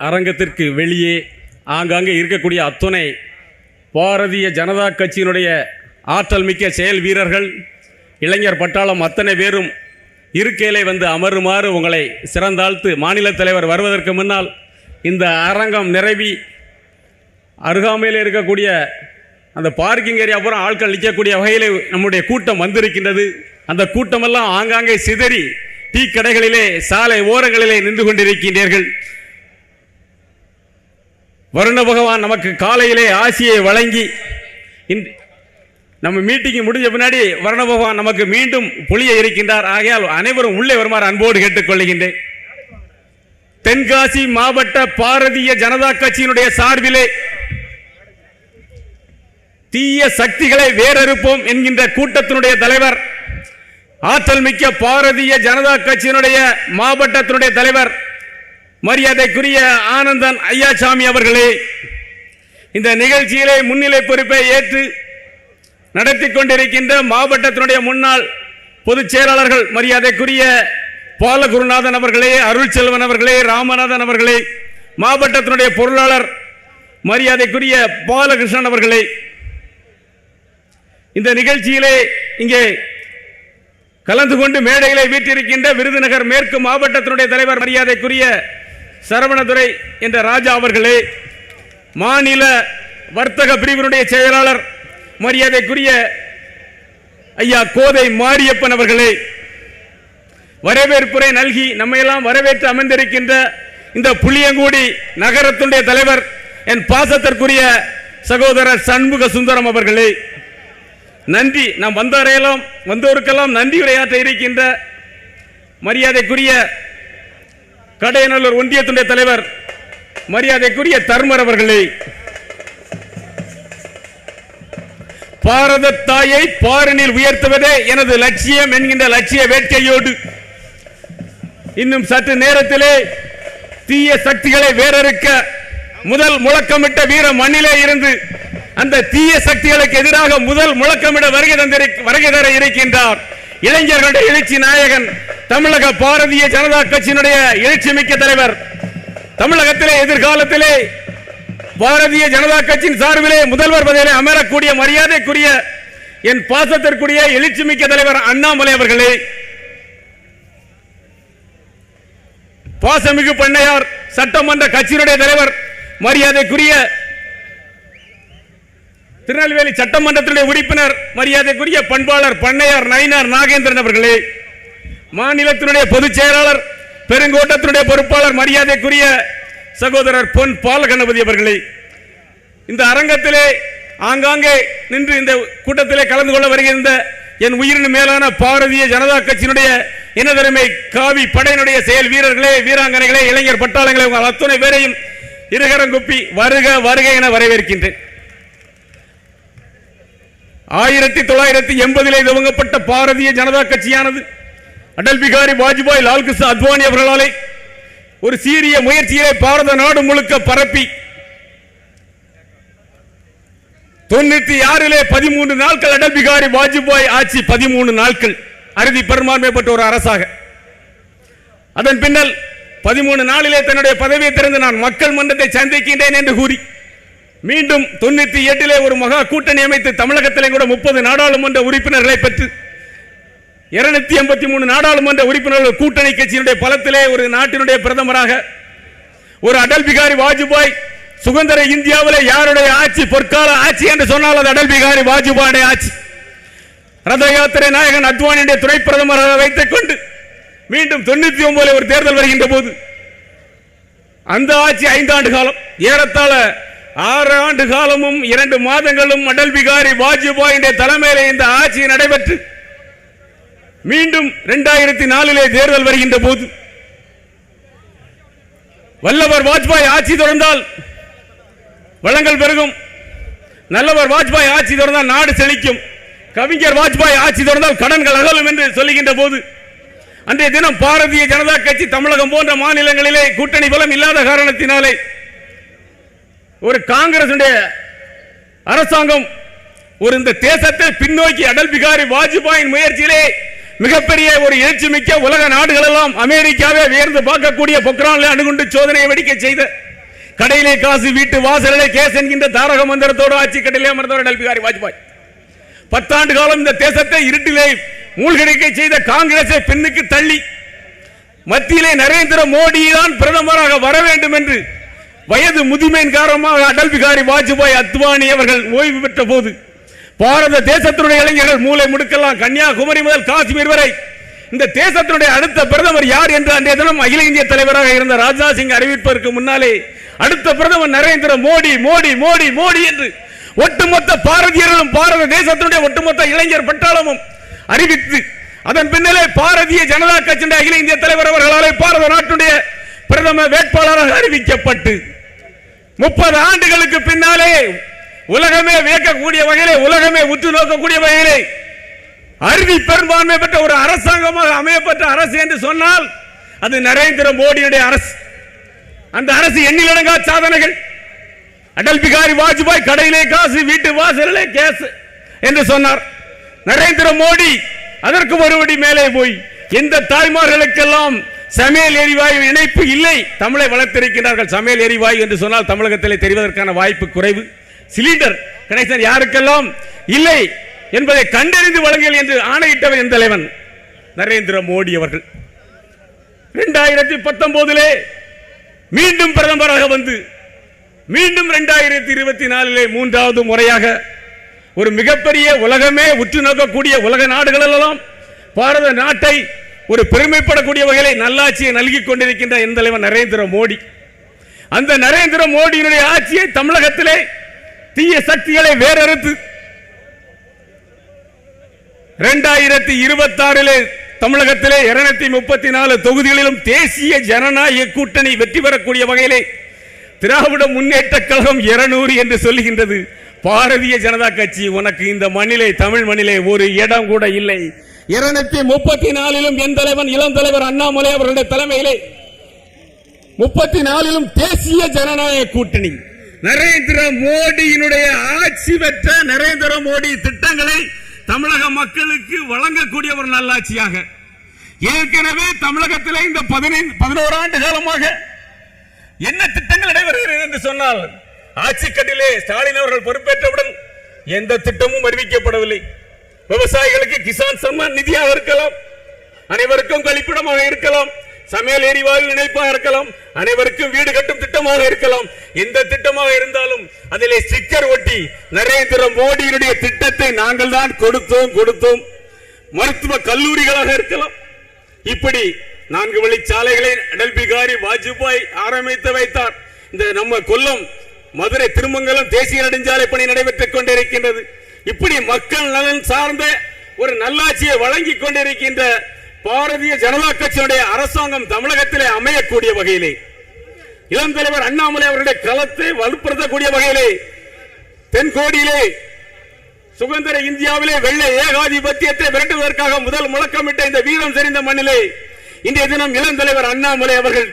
அரங்கத்திற்கு வெளியே ஆங்காங்கே இருக்கக்கூடிய அத்துணை பாரதிய ஜனதா கட்சியினுடைய ஆற்றல் மிக்க செயல் வீரர்கள் இளைஞர் பட்டாளம் அத்தனை பேரும் இருக்கையிலே வந்து அமருமாறு உங்களை சிறந்தாழ்த்து மாநில தலைவர் வருவதற்கு முன்னால் இந்த அரங்கம் நிரவி அருகாமையில் இருக்கக்கூடிய அந்த பார்க்கிங் ஏரியா பூரா ஆட்கள் நிற்கக்கூடிய வகையில் நம்முடைய கூட்டம் வந்திருக்கின்றது. அந்த கூட்டமெல்லாம் ஆங்காங்கே சிதறி டீ கடைகளிலே சாலை ஓரங்களிலே நின்று கொண்டிருக்கின்றீர்கள். வருண பகவான் நமக்கு காலையிலே ஆசியை வழங்கி நம்ம மீட்டிங் முடிஞ்ச பின்னாடி வருண பகவான் நமக்கு மீண்டும் பொழிய இருக்கின்றார். ஆகையால் அனைவரும் உள்ளே வருமாறு அன்போடு கேட்டுக்கொள்கின்றேன். தென்காசி மாவட்ட பாரதிய ஜனதா கட்சியினுடைய சார்பிலே தீய சக்திகளை வேறறுப்போம் என்கின்ற கூட்டத்தினுடைய தலைவர் ஆற்றல் மிக்க பாரதிய ஜனதா கட்சியினுடைய மாவட்டத்தினுடைய தலைவர் மரியாதைக்குரிய ஆனந்தன் ஐயாசாமி அவர்களே இந்த நிகழ்ச்சியிலே முன்னிலை பொறுப்பை ஏற்று நடத்தி கொண்டிருக்கின்ற மாவட்டத்தினுடைய முன்னாள் பொதுச் செயலாளர்கள் மரியாதைக்குரிய பாலகுருநாதன் அவர்களே அருள்செல்வன் அவர்களே ராமநாதன் அவர்களே மாவட்டத்தினுடைய பொருளாளர் மரியாதைக்குரிய பாலகிருஷ்ணன் அவர்களே இந்த நிகழ்ச்சியிலே இங்கே கலந்து கொண்டு மேடைகளை வீட்டிருக்கின்ற விருதுநகர் மேற்கு மாவட்டத்தினுடைய தலைவர் மரியாதைக்குரிய சரவணதுரை என்ற ராஜா அவர்களே மாநில வர்த்தக பிரிவினுடைய செயலாளர் மரியாதைக்குரிய ஐயா கோதை மாரியப்பன் அவர்களே வரவேற்புரை நல்கி நம்மையெல்லாம் வரவேற்று அமர்ந்திருக்கின்ற இந்த புளியங்குடி நகரத்துடைய தலைவர் என் பாசத்திற்குரிய சகோதரர் சண்முக சுந்தரம் அவர்களே நன்றி. நாம் வந்தவரையெல்லாம் வந்தோருக்கெல்லாம் நன்றி உரையாற்ற இருக்கின்ற மரியாதைக்குரிய கடையநல்லூர் ஒன்றியத்துடைய தலைவர் மரியாதைக்குரிய தர்மர் அவர்களே. பாரத தாயை பாரினில் உயர்த்துவதே எனது லட்சியம் என்கின்ற லட்சிய வேட்கையோடு. இன்னும் சற்று நேரத்திலே தீய சக்திகளை வேறறுக்க முதல் முழக்கமிட்ட வீர மண்ணிலே இருந்து அந்த தீய சக்திகளுக்கு எதிராக முதல் முழக்கமிட வருகை தந்திரு வருகை தர இருக்கின்றார். இளைஞர்களுடைய எழுச்சி நாயகன் தமிழக பாரதிய ஜனதா கட்சியினுடைய எழுச்சி மிக்க தலைவர். தமிழகத்திலே எதிர்காலத்திலே பாரதிய ஜனதா கட்சியின் சார்பிலே முதல்வர் பதவியிலே அமரக்கூடிய மரியாதைக்குரிய என் பாசத்திற்குரிய எழுச்சி மிக்க தலைவர் அண்ணாமலை அவர்களே. பாசமிகு பண்ணையார் சட்டமன்ற கட்சியினுடைய தலைவர் மரியாதைக்குரிய திருநெல்வேலி சட்டமன்றத்தினுடைய உறுப்பினர் மரியாதைக்குரிய பண்பாளர் பண்ணையார் நயினார் நாகேந்திரன் அவர்களே. மாநிலத்தினுடைய பொதுச் செயலாளர் பெருங்கோட்டத்தினுடைய பொறுப்பாளர் மரியாதைக்குரிய சகோதரர் பொன் பாலகணபதி அவர்களை இந்த அரங்கத்திலே ஆங்காங்கே நின்று இந்த கூட்டத்திலே கலந்து கொள்ள வருகின்ற என் உயிரின் மேலான பாரதிய ஜனதா கட்சியினுடைய இனதருமை காவி படையினுடைய செயல் வீரர்களே வீராங்கனைகளே இளைஞர் பட்டாளங்களே உங்கள் அத்துணை பேரையும் இருகரங்குப்பி வருக வருக என வரவேற்கின்றேன். ஆயிரத்தி தொள்ளாயிரத்தி எண்பதிலே துவங்கப்பட்ட பாரதிய ஜனதா கட்சியானது அடல் பிகாரி வாஜ்பாய் லால்கிருஷ்ண அத்வானி அவர்களாலே ஒரு சீரிய முயற்சியை பாரத நாடு முழுக்க பரப்பி. தொண்ணூத்தி ஆறிலே பதிமூன்று நாட்கள் அடல் பிகாரி வாஜ்பாய் ஆட்சி பதிமூணு நாட்கள். அறுதி பெரும்பான்மை பெற்ற ஒரு அரசாக. அதன் பின்னல் பதிமூணு நாளிலே தன்னுடைய பதவியை திறந்து நான் மக்கள் மன்றத்தை சந்திக்கின்றேன் என்று கூறி மீண்டும் தொண்ணூத்தி எட்டிலே ஒரு மகா கூட்டணி அமைத்து தமிழகத்திலே கூட முப்பது நாடாளுமன்ற உறுப்பினர்களை பெற்று இருநூத்தி எண்பத்தி மூணு நாடாளுமன்ற உறுப்பினர்கள் கூட்டணி கட்சியினுடைய பலத்திலே ஒரு நாட்டினுடைய பிரதமராக ஒரு அடல் பிகாரி வாஜ்பாய் சுதந்திர இந்தியாவில் யாருடைய ஆட்சி பொற்கால ஆட்சி என்று சொன்னால் அது அடல் பிகாரி வாஜ்பாயுடைய ஆட்சி. ரத யாத்திரை நாயகன் அத்வானியுடைய துணை பிரதமராக வைத்துக் கொண்டு மீண்டும் தொண்ணூத்தி ஒன்பதுல ஒரு தேர்தல் வருகின்ற போது அந்த ஆட்சி ஐந்தாண்டு காலம் ஏறத்தாழ ஆறு ஆண்டு காலமும் இரண்டு மாதங்களும் அடல் பிகாரி வாஜ்பாயுடைய தலைமையிலே இந்த ஆட்சி நடைபெற்று மீண்டும் இரண்டாயிரத்தி நாலிலே தேர்தல் வருகின்ற போது வல்லவர் வாஜ்பாய் ஆட்சி தொடர்ந்தால் வளங்கள் பெருகும். நல்லவர் வாஜ்பாய் ஆட்சி தொடர்ந்தால் நாடு செழிக்கும். கவிஞர் வாஜ்பாய் ஆட்சி தொடர்ந்தால் கடன்கள் அகலும் என்று சொல்லுகின்ற போது அன்றைய தினம் பாரதிய ஜனதா கட்சி தமிழகம் போன்ற மாநிலங்களிலே கூட்டணி பலம் இல்லாத காரணத்தினாலே ஒரு காங்கிரஸ் அரசாங்கம் ஒரு இந்த தேசத்தை பின்னோக்கி அடல் பிகாரி வாஜ்பாயின் முயற்சியிலே மிகப்பெரிய ஒரு எழுச்சி மிக்க உலக நாடுகள் எல்லாம் அமெரிக்காவே வியர்ந்து பார்க்கக்கூடிய பொக்ரான்ல அணுகுண்டு சோதனையை வெடிக்க செய்த. கடையிலே காசு வீட்டு வாசலிலே கேஸ் என்கின்ற தாரக மந்திரத்தோடு ஆட்சி கடையிலே அமர்ந்தவர் அடல் பிகாரி வாஜ்பாய். பத்தாண்டு காலம் இந்த தேசத்தை இருட்டிலே மூழ்கடிக்க செய்த காங்கிரஸை பின்னுக்கு தள்ளி. மத்தியிலே நரேந்திர மோடி தான் பிரதமராக வர வேண்டும் என்று வயது முதுமையின் காரணமாக அடல் பிகாரி வாஜ்பாய் அத்வானி அவர்கள் ஓய்வு பெற்ற போது பாரத தேசத்தினுடைய இளைஞர்கள் மூளை முடுக்கலாம் கன்னியாகுமரி முதல் காஷ்மீர் வரை. இந்த தேசத்தினுடைய அடுத்த பிரதமர் யார் என்று அன்றைய தினம் அகில இந்திய தலைவராக இருந்த ராஜ்நாத் சிங் அறிவிப்பதற்கு முன்னாலே அடுத்த பிரதமர் நரேந்திர மோடி மோடி மோடி மோடி என்று ஒட்டுமொத்த பாரதியர்களும் பாரத தேசத்தினுடைய ஒட்டுமொத்த இளைஞர் பட்டாளமும் அறிவித்து அதன் பின்னலே பாரதிய ஜனதா கட்சியின் அகில இந்திய தலைவர் அவர்களாலே பாரத நாட்டுடைய பிரதமர் வேட்பாளராக அறிவிக்கப்பட்டு. முப்பது ஆண்டுகளுக்கு பின்னாலே உலகமே வியக்கக்கூடிய வகையிலே உலகமே உற்று நோக்கக்கூடிய வகையிலே. அறுதி பெரும்பான்மை பெற்ற ஒரு அரசாங்கமாக அமையப்பட்ட அரசு என்று சொன்னால் அது நரேந்திர மோடியுடைய அரசு. அந்த அரசு எண்ணிலடங்கா சாதனைகள். அடல் பிகாரி வாஜ்பாய் கடையிலே காசு வீட்டு வாசலிலே கேஸ் என்று சொன்னார். நரேந்திர மோடி அதற்கு மறுபடி மேலே போய் எந்த தாய்மார்களுக்கெல்லாம் சமையல் எரிவாயு இணைப்பு இல்லை தமிழை வளர்த்திருக்கிறார்கள் சமையல் எரிவாயு என்று சொன்னால் தமிழகத்திலே தெரிவதற்கான வாய்ப்பு குறைவு. சிலிண்டர். கணேசன் யாருக்கெல்லாம் இல்லை என்பதை கண்டறிந்து வழங்கல் என்று ஆணையிட்டவர் என் தலைவன் நரேந்திர மோடி அவர்கள். இரண்டாயிரத்தி பத்தொன்பதிலே மீண்டும் பிரதமராக வந்து மீண்டும் இரண்டாயிரத்தி இருபத்தி நாலிலே மூன்றாவது முறையாக ஒரு மிகப்பெரிய உலகமே உற்று நோக்கக்கூடிய உலக நாடுகளெல்லாம் பாரத நாட்டை ஒரு பெருமைப்படக்கூடிய வகையிலே நல்லாட்சியை நல்கி கொண்டிருக்கின்ற என் தலைவர் நரேந்திர மோடி. அந்த நரேந்திர மோடியினுடைய ஆட்சியை தமிழகத்திலே தீய சக்திகளை வேறறுத்து இரண்டாயிரத்தி இருபத்தி ஆறிலே தமிழகத்திலே இருநூத்தி முப்பத்தி நாலு தொகுதிகளிலும் தேசிய ஜனநாயக கூட்டணி வெற்றி பெறக்கூடிய வகையிலே திராவிட முன்னேற்ற கழகம் இருநூறு என்று சொல்லுகின்றது. பாரதிய ஜனதா கட்சி உனக்கு இந்த மண்ணிலே தமிழ் மண்ணிலே ஒரு இடம் கூட இல்லை. இருநூத்தி முப்பத்தி நாலிலும் என் தலைவன் இளம் தலைவர் அண்ணாமலை அவருடைய தலைமையிலே முப்பத்தி நாலிலும் தேசிய ஜனநாயக கூட்டணி. நரேந்திர மோடியினுடைய ஆட்சி பெற்ற நரேந்திர மோடி திட்டங்களை தமிழக மக்களுக்கு வழங்கக்கூடிய ஒரு நல்லாட்சியாக. ஏற்கனவே தமிழகத்தில் இந்த பதினைந்து பதினோரு ஆண்டு காலமாக என்ன திட்டங்கள் நடைபெறுகிறது என்று சொன்னால் ஆட்சி கட்டிலே ஸ்டாலின் அவர்கள் பொறுப்பேற்றவுடன் எந்த திட்டமும் அறிவிக்கப்படவில்லை. விவசாயிகளுக்கு கிசான் சம்மான் நிதியாக இருக்கலாம். அனைவருக்கும் கழிப்பிடமாக இருக்கலாம். சமையல் எரிவாயு இணைப்பாக இருக்கலாம் அனைவருக்கும் வீடு கட்டும் திட்டமாக இருக்கலாம். எந்த திட்டமாக இருந்தாலும் அதிலே ஸ்டிக்கர் ஒட்டி நரேந்திர மோடியினுடைய திட்டத்தை நாங்கள் தான் கொடுத்தோம் கொடுத்தோம். மருத்துவ கல்லூரிகளாக இருக்கலாம். இப்படி நான்கு வழி சாலைகளை அடல் பிகாரி வாஜ்பாய் ஆரம்பித்து வைத்தார். இந்த நம்ம கொல்லம் மதுரை திருமங்கலம் தேசிய நெடுஞ்சாலை பணி நடைபெற்றுக் கொண்டிருக்கின்றது. இப்படி மக்கள் நலன் சார்ந்த ஒரு நல்லாட்சியை வழங்கிக் கொண்டிருக்கின்ற பாரதிய ஜனதா கட்சியுடைய அரசாங்கம் தமிழகத்திலே அமையக்கூடிய வகையிலே இளம் தலைவர் அண்ணாமலை அவருடைய களத்தை வலுப்படுத்தக்கூடிய வகையிலே தென்கோடியிலே சுதந்திர இந்தியாவிலே வெள்ளை ஏகாதிபத்தியத்தை விரட்டுவதற்காக முதல் முழக்கமிட்ட இந்த வீரம் செறிந்த மண்ணிலே இன்றைய தினம் இளம் தலைவர் அண்ணாமலை அவர்கள்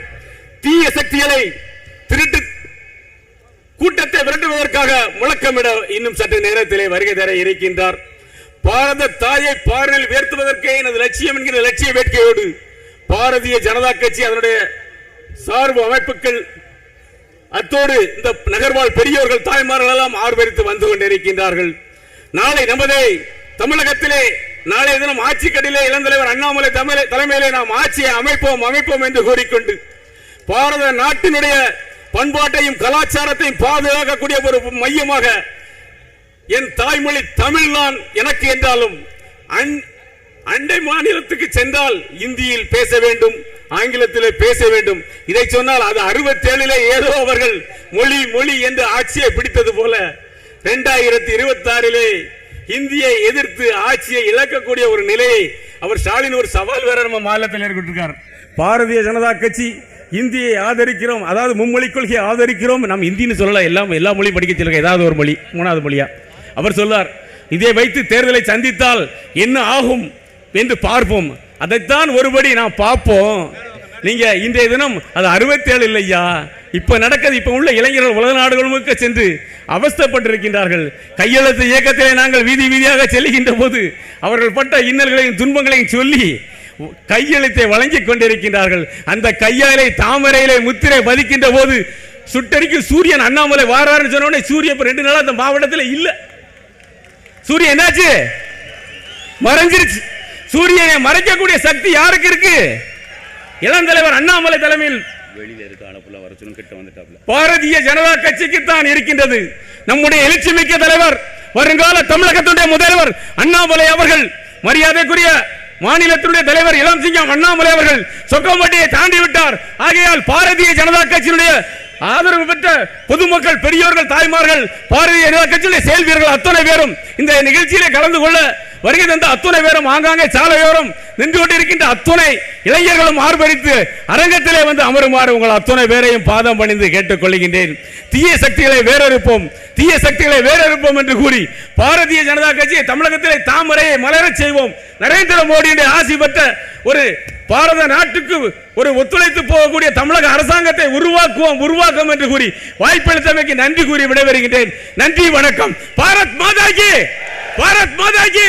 தீய சக்திகளை திருட்டு கூட்டத்தை விரட்டுவதற்காக முழக்கமிட இன்னும் சற்று நேரத்திலே வருகை தர இருக்கின்றார். பாரத தாயை பாரில் உயர்த்துவதற்கே எனது லட்சியம் என்கிற லட்சிய வேட்கையோடு பாரதிய ஜனதா கட்சி அதனுடைய சார்பு அமைப்புகள் அத்தோடு இந்த நகர்வாழ் பெரியோர்கள் தாய்மார்கள் எல்லாம் ஆர்வரித்து வந்து கொண்டிருக்கின்றார்கள். நாளை நமதே தமிழகத்திலே நாளைய தினம் ஆட்சி கட்டிலே இளந்தலைவர் அண்ணாமலை தமிழை- தலைமையிலே நாம் ஆட்சியை அமைப்போம் அமைப்போம் என்று கூறிக்கொண்டு பாரத நாட்டினுடைய பண்பாட்டையும் கலாச்சாரத்தையும் பாதுகாக்கக்கூடிய ஒரு மையமாக என் தாய்மொழி தமிழ்தான் எனக்கு என்றாலும் அன்- அண்டை மாநிலத்துக்கு சென்றால் இந்தியில் பேச வேண்டும் ஆங்கிலத்திலே பேச வேண்டும். இதை சொன்னால் அது அறுபத்தேழிலே ஏதோ அவர்கள் மொழி மொழி என்று ஆட்சியை பிடித்தது போல இரண்டாயிரத்தி இருபத்தி ஆறிலே இந்தியை எதிர்த்து ஆட்சியை இழக்கக்கூடிய ஒரு நிலையை அவர் ஸ்டாலின் ஒரு சவால் வேற நம்ம மாநிலத்தில் ஏற்பட்டிருக்கார். பாரதிய ஜனதா கட்சி இந்தியை ஆதரிக்கிறோம் அதாவது மும்மொழி கொள்கையை ஆதரிக்கிறோம். நாம் இந்தின்னு சொல்லலாம் எல்லாம் எல்லா மொழியும் படிக்க சொல்லுங்க ஏதாவது ஒரு மொழி மூணாவது மொழியா? அவர் சொல்லார் இதை வைத்து தேர்தலை சந்தித்தால் என்ன ஆகும் என்று பார்ப்போம். அதைத்தான் ஒருபடி நாம் பார்ப்போம். நீங்க இன்றைய தினம் அது அறுபத்தேழு இல்லையா? இப்ப நடக்கிறது இப்ப உள்ள இளைஞர்கள் உலக நாடுகள் முழுக்க சென்று அவஸ்தப்பட்டிருக்கின்றார்கள். கையெழுத்து இயக்கத்திலே நாங்கள் வீதி வீதியாக செல்லுகின்ற போது அவர்கள் பட்ட இன்னல்களையும் துன்பங்களையும் சொல்லி கையெழுத்தை வழங்கிக் கொண்டிருக்கின்றார்கள். அந்த கையாலை தாமரையிலே முத்திரை பதிக்கின்ற போது சுட்டடிக்கு சூரியன் அண்ணாமலை வாராருன்னு சொன்ன சூரியன் ரெண்டு நாள் அந்த மாவட்டத்தில் இல்லை. சூரியன் என்னாச்சு? மறைஞ்சிருச்சு. சூரியனை மறைக்கக்கூடிய சக்தி யாருக்கு இருக்கு? இளம் தலைவர் அண்ணாமலை தலைமையில் வெளியில இருக்க அனுப்புல வர சொல்லு கிட்ட வந்துட்டாப்ல பாரதிய ஜனதா கட்சிக்கு தான் இருக்கின்றது. நம்முடைய எழுச்சிமிக்க தலைவர் வருங்கால தமிழகத்துடைய முதல்வர் அண்ணாமலை அவர்கள் மரியாதைக்குரிய மாநிலத்தினுடைய தலைவர் இளம் சிங்கம் அண்ணாமலை அவர்கள் சொக்கம்பட்டியை தாண்டி விட்டார் ஆகையால் பாரதிய ஜனதா கட்சியினுடைய ஆதரவு பெற்ற பொதுமக்கள் பெரியோர்கள் தாய்மார்கள் பாரதிய ஜனதா கட்சியுடைய செயல்வீரர்கள் அத்தனை பேரும் இந்த நிகழ்ச்சியிலே கலந்து கொள்ள வருகை தந்த அத்துணை பேரும் ஆங்காங்கே சாலையோரம் நின்று கொண்டிருக்கின்ற அத்துணை இளைஞர்களும் ஆர்ப்பரித்து அரங்கத்திலே வந்து அமருமாறு உங்கள் அத்துணை பேரையும் பாதம் பணிந்து கேட்டுக் கொள்கின்றேன் தீய சக்திகளை வேறறுப்போம் தீய சக்திகளை வேறறுப்போம் என்று கூறி பாரதிய ஜனதா கட்சியை தமிழகத்திலே தாமரையை மலரச் செய்வோம். நரேந்திர மோடியுடைய ஆசி பெற்ற ஒரு பாரத நாட்டுக்கு ஒரு ஒத்துழைத்து போகக்கூடிய தமிழக அரசாங்கத்தை உருவாக்குவோம் உருவாக்குவோம் என்று கூறி வாய்ப்பளித்தமைக்கு நன்றி கூறி விடைபெறுகின்றேன். நன்றி வணக்கம். பாரத் மாதாஜி பாரத் மாதாஜி